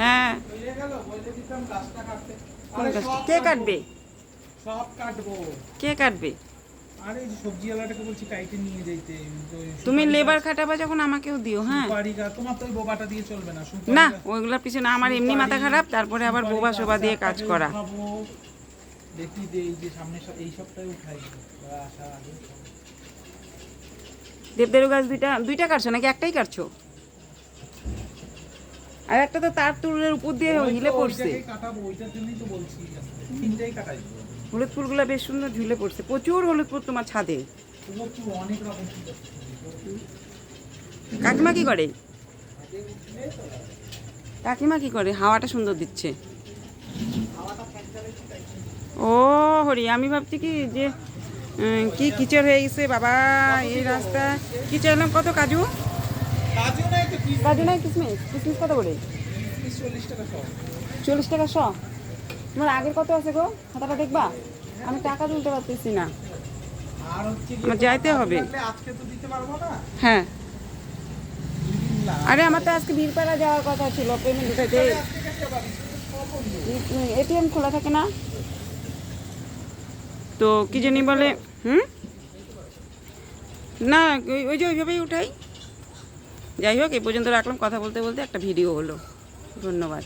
হ্যাঁ? সব কে কাটবে। সব কাটবো। কে কাটবে? আরে এই যে সবজিওয়ালাটাকে বলছি কাইটে নিয়ে ওই তুমি লেবার খাটাবা যখন আমাকেও দিও হ্যাঁ। তোমার তো ওই বোবাটা দিয়ে চলবে না না ওইগুলোর পিছনে আমার এমনি মাথা খারাপ তারপরে আবার বোবা শোবা দিয়ে কাজ করা। দেখি এই যে সামনে এই সপ্তাহে উঠাই। দেবদারু গাছ দুইটা দুইটা কাটছো নাকি একটাই কাটছো? আর একটা তো তার তুলের উপর দিয়ে হিলে পড়ছে। হলুদ ফুলগুলো বেশ সুন্দর ঝুলে পড়ছে। প্রচুর হলুদ ফুল তোমার ছাদে। কাকিমা কি করে? কাকিমা কি করে? হাওয়াটা সুন্দর দিচ্ছে। ও হরি আমি ভাবছি কি যে কি কিচড় হয়ে গেছে? বাবা এই রাস্তা। কিচড় নাম কত কাজু? কাজু নাই তো কি কিসমিস? কিসমিস কত করে? চল্লিশ টাকা শ। তোমার আগের কত আছে গো? খাতাটা দেখবা? আমি টাকা তুলতে পারতেছি না। যাইতে হবে। হ্যাঁ। আরে আমার তো আজকে বীরপাড়া যাওয়ার কথা ছিল পেমেন্ট উঠাইতে। এটিএম খোলা থাকে না? তো কি জানি বলে হুম? না ওই- ওই যে ওইভাবেই উঠাই। যাই হোক এই পর্যন্ত রাখলাম। কথা বলতে বলতে একটা ভিডিও হলো। ধন্যবাদ।